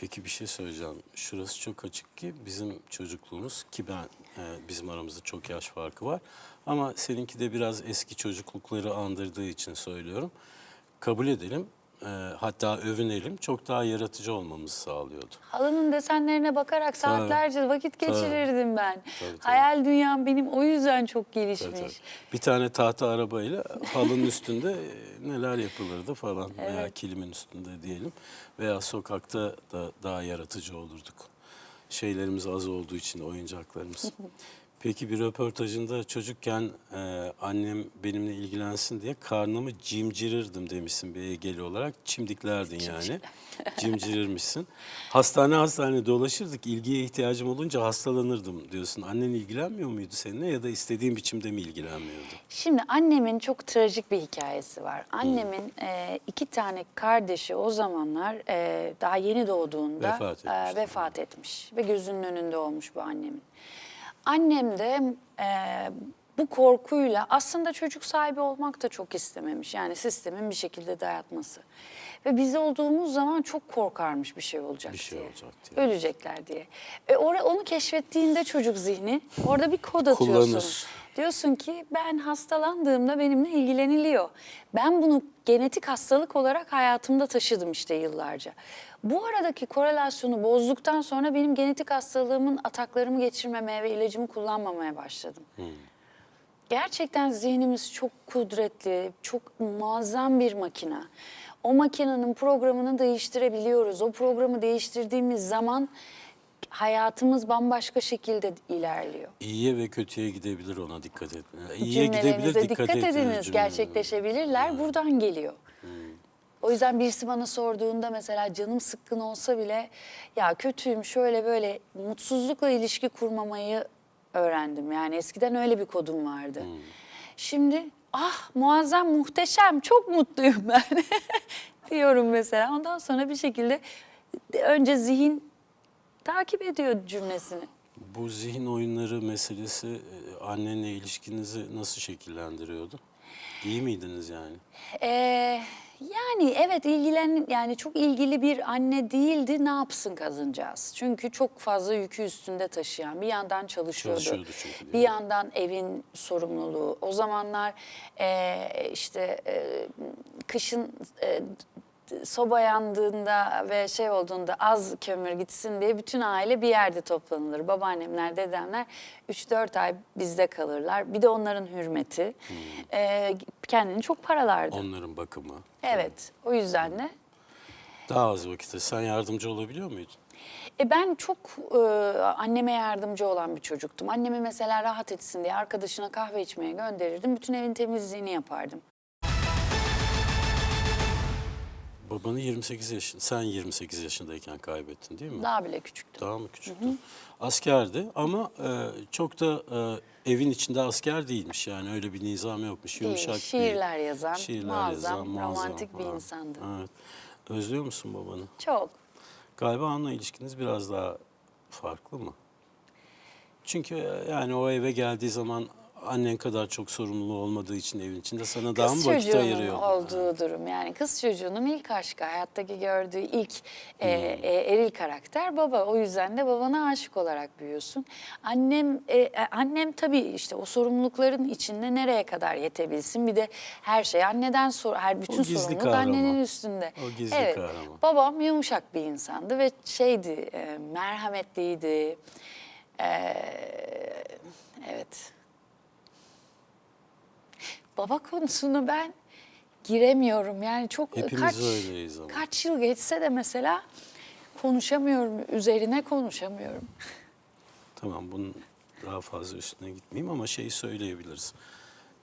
Peki bir şey söyleyeceğim. Şurası çok açık ki bizim çocukluğumuz ki ben e, bizim aramızda çok yaş farkı var. Ama seninki de biraz eski çocuklukları andırdığı için söylüyorum. Kabul edelim. E, hatta övünelim. Çok daha yaratıcı olmamızı sağlıyordu. Halının desenlerine bakarak saatlerce vakit Tabii. geçirirdim ben. Tabii, tabii. Hayal dünyam benim o yüzden çok Tabii, gelişmiş. tabii. Bir tane tahta arabayla halının üstünde e, neler yapılırdı falan veya Evet. kilimin üstünde diyelim veya sokakta da daha yaratıcı olurduk. Şeylerimiz az olduğu için oyuncaklarımız. Peki bir röportajında çocukken e, annem benimle ilgilensin diye karnımı cimcirirdim demişsin bir Egeli olarak. Çimdiklerdin yani. Cimcirirmişsin. Hastane hastane dolaşırdık. İlgiye ihtiyacım olunca hastalanırdım diyorsun. Annen ilgilenmiyor muydu seninle ya da istediğin biçimde mi ilgilenmiyordu? Şimdi annemin çok trajik bir hikayesi var. Annemin e, iki tane kardeşi o zamanlar e, daha yeni doğduğunda Vefat etmiş, e, vefat etmiş ve gözünün önünde olmuş bu annemin. Annem de e, bu korkuyla aslında çocuk sahibi olmak da çok istememiş. Yani sistemin bir şekilde dayatması. Ve biz olduğumuz zaman çok korkarmış bir şey olacak Bir şey diye. olacak diye. Ölecekler diye. E, or- onu keşfettiğinde çocuk zihni orada bir kod atıyorsun. Kullanır. Diyorsun ki ben hastalandığımda benimle ilgileniliyor. Ben bunu genetik hastalık olarak hayatımda taşıdım işte yıllarca. Bu aradaki korelasyonu bozduktan sonra benim genetik hastalığımın ataklarımı geçirmemeye ve ilacımı kullanmamaya başladım. Gerçekten zihnimiz çok kudretli, çok muazzam bir makina. O makinenin programını değiştirebiliyoruz. O programı değiştirdiğimiz zaman hayatımız bambaşka şekilde ilerliyor. İyiye ve kötüye gidebilir ona dikkat et. İyiye gidebilir dikkat, dikkat, ediniz. cümlelerine. Gerçekleşebilirler. Buradan geliyor. O yüzden birisi bana sorduğunda mesela canım sıkkın olsa bile ya kötüyüm şöyle böyle mutsuzlukla ilişki kurmamayı öğrendim. Yani eskiden öyle bir kodum vardı. Şimdi ah muazzam muhteşem çok mutluyum ben diyorum mesela. Ondan sonra bir şekilde önce zihin takip ediyor cümlesini. Bu zihin oyunları meselesi e, annenle ilişkinizi nasıl şekillendiriyordu? İyi miydiniz yani? Ee, yani evet ilgilen yani çok ilgili bir anne değildi. Ne yapsın kadıncağız? Çünkü çok fazla yükü üstünde taşıyan bir yandan çalışıyordu. Çalışıyordu çünkü, bir yandan evin sorumluluğu. O zamanlar e, işte e, kışın e, soba yandığında ve şey olduğunda az kömür gitsin diye bütün aile bir yerde toplanılır. Babaannemler, dedemler 3-4 ay bizde kalırlar. Bir de onların hürmeti. Hmm. E, kendini çok paralardı. Onların bakımı. Evet, o yüzden de. Daha az vakitte. Sen yardımcı olabiliyor muydun? E ben çok e, anneme yardımcı olan bir çocuktum. Annemi mesela rahat etsin diye arkadaşına kahve içmeye gönderirdim. Bütün evin temizliğini yapardım. Babanı 28 yaşın, sen 28 yaşındayken kaybettin değil mi? Daha bile küçüktüm. Daha mı küçüktü? Askerdi ama e, çok da e, evin içinde asker değilmiş yani öyle bir nizam yokmuş. Değil, Yumuşak şiirler bir, yazan, muazzam, muazzam. romantik bir Ha, insandı. Evet. Özlüyor musun babanı? Çok. Galiba onunla ilişkiniz biraz daha farklı mı? Çünkü e, yani o eve geldiği zaman annen kadar çok sorumluluğu olmadığı için evin içinde sana daha mı Kız vakit ayırıyor? olduğu durum yani kız çocuğunun ilk aşkı hayattaki gördüğü ilk e, Hmm. e, eril karakter baba o yüzden de babana aşık olarak büyüyorsun. Annem e, e, annem tabii işte o sorumlulukların içinde nereye kadar yetebilsin bir de her şey anneden sor her bütün sorumluluk annenin üstünde. O gizli evet, kahraman. Babam yumuşak bir insandı ve şeydi e, merhametliydi. E, evet baba konusunu ben giremiyorum. Yani çok Hepimiz kaç öyleyiz ama. kaç yıl geçse de mesela konuşamıyorum. Üzerine konuşamıyorum. Tamam bunun daha fazla üstüne gitmeyeyim ama şeyi söyleyebiliriz.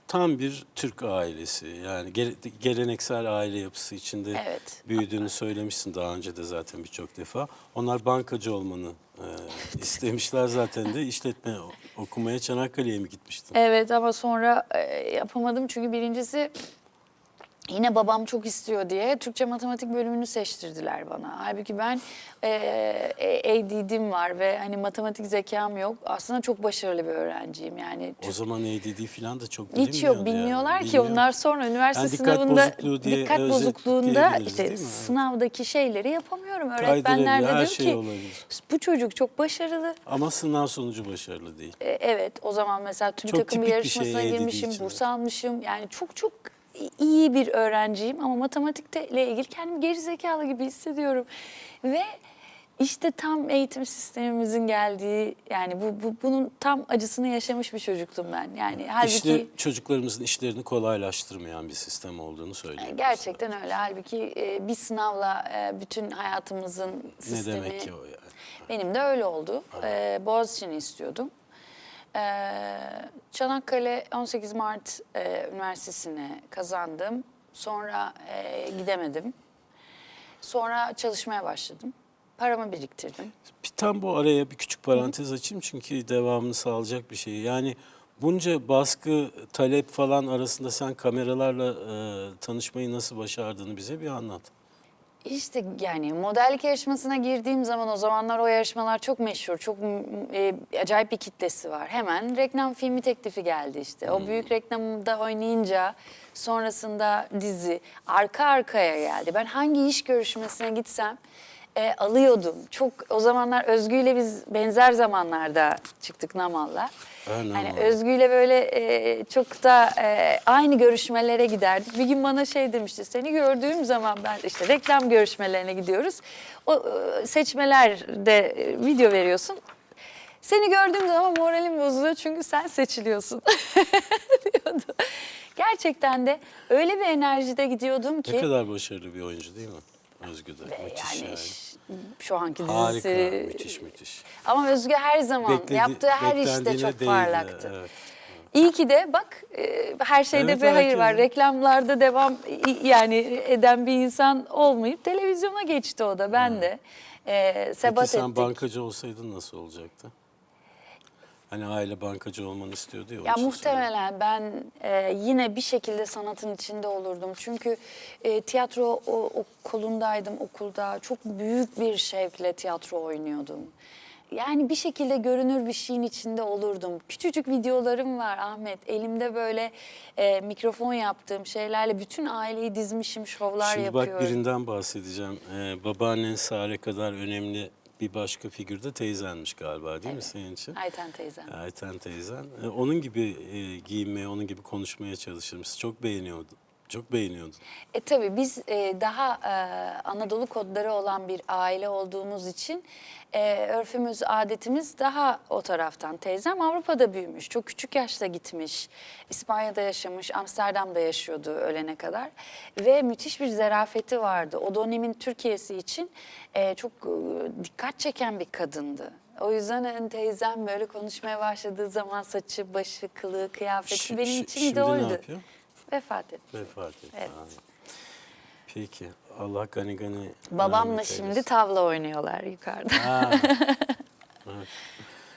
Tam bir Türk ailesi yani gele- geleneksel aile yapısı içinde Evet. büyüdüğünü söylemişsin daha önce de zaten birçok defa. Onlar bankacı olmanı e, istemişler zaten de işletme okumaya Çanakkale'ye mi gitmiştin? Evet ama sonra e, yapamadım çünkü birincisi Yine babam çok istiyor diye Türkçe matematik bölümünü seçtirdiler bana. Halbuki ben e, e, ADD'm var ve hani matematik zekam yok. Aslında çok başarılı bir öğrenciyim yani. O zaman ADD falan da çok Hiç bilinmiyordu yok yani. bilmiyorlar ki Bilmiyor. onlar sonra üniversite Yani dikkat sınavında bozukluğu diye dikkat bozukluğunda işte sınavdaki şeyleri yapamıyorum. Öğretmenler de diyor şey ki olabilir. bu çocuk çok başarılı. Ama sınav sonucu başarılı değil. E, Evet o zaman mesela tüm Çok takım şey yarışmasına ADD girmişim, burs almışım. Yani çok çok iyi bir öğrenciyim ama matematikle ilgili kendimi geri zekalı gibi hissediyorum. Ve işte tam eğitim sistemimizin geldiği yani bu, bu bunun tam acısını yaşamış bir çocuktum ben. Yani halbuki İşte çocuklarımızın işlerini kolaylaştırmayan bir sistem olduğunu söylüyoruz. gerçekten öyle. Halbuki e, bir sınavla e, bütün hayatımızın Ne sistemi demek ki o yani? Benim de öyle oldu. Ee, Boğaziçi'ni istiyordum. Ee, Çanakkale 18 Mart e, Üniversitesi'ne kazandım. Sonra e, gidemedim. Sonra çalışmaya başladım. Paramı biriktirdim. Bir tam bu araya bir küçük parantez açayım çünkü devamını sağlayacak bir şey. Yani bunca baskı, talep falan arasında sen kameralarla e, tanışmayı nasıl başardığını bize bir anlat. İşte yani modellik yarışmasına girdiğim zaman o zamanlar o yarışmalar çok meşhur, çok e, acayip bir kitlesi var. Hemen reklam filmi teklifi geldi işte. O büyük reklamda oynayınca sonrasında dizi arka arkaya geldi. Ben hangi iş görüşmesine gitsem e, alıyordum. Çok o zamanlar Özgü ile biz benzer zamanlarda çıktık Namal'la. Ha, Yani Namal. Özgü'yle böyle e, çok da e, aynı görüşmelere giderdik. Bir gün bana şey demişti, seni gördüğüm zaman ben işte reklam görüşmelerine gidiyoruz. O e, seçmelerde e, video veriyorsun. Seni gördüğüm zaman moralim bozuluyor çünkü sen seçiliyorsun diyordu. Gerçekten de öyle bir enerjide gidiyordum ki. Ne kadar başarılı bir oyuncu değil mi? Özgü de. Müthiş yani yani. şu anki Harika, dizisi. müthiş müthiş. Ama Özgü her zaman Bekledi- yaptığı her işte beklendiğine çok değdi, parlaktı. evet. İyi ki de bak e, her şeyde Evet, bir hayır herkes- var. Reklamlarda devam i- yani eden bir insan olmayıp televizyona geçti o da. Ben de e, sebat Peki sen ettik. bankacı olsaydın nasıl olacaktı? Hani aile bankacı olmanı istiyordu ya. Ya muhtemelen ben e, yine bir şekilde sanatın içinde olurdum. Çünkü e, tiyatro o, okulundaydım okulda. Çok büyük bir şevkle tiyatro oynuyordum. Yani bir şekilde görünür bir şeyin içinde olurdum. Küçücük videolarım var Ahmet. Elimde böyle e, mikrofon yaptığım şeylerle bütün aileyi dizmişim, şovlar Şimdi yapıyorum. bak birinden bahsedeceğim. Ee, babaannen Sare kadar önemli bir başka figür de teyzenmiş galiba değil mi senin için? Ayten teyzem. Ayten teyzen. Ee, onun gibi e, giyinmeye, onun gibi konuşmaya çalışır mısın? Çok beğeniyordun. Çok beğeniyordun. E tabii biz e, daha e, Anadolu kodları olan bir aile olduğumuz için e, örfümüz, adetimiz daha o taraftan. Teyzem Avrupa'da büyümüş, çok küçük yaşta gitmiş. İspanya'da yaşamış, Amsterdam'da yaşıyordu ölene kadar. Ve müthiş bir zerafeti vardı. O dönemin Türkiye'si için e, çok e, dikkat çeken bir kadındı. O yüzden hani teyzem böyle konuşmaya başladığı zaman saçı, başı, kılığı, kıyafeti Şi- benim şi- için şimdi ne yapıyor? Vefat etti. Vefat etti. Evet. Ha. Peki. Allah gani gani Babamla şimdi tavla oynuyorlar yukarıda. Ha. Evet.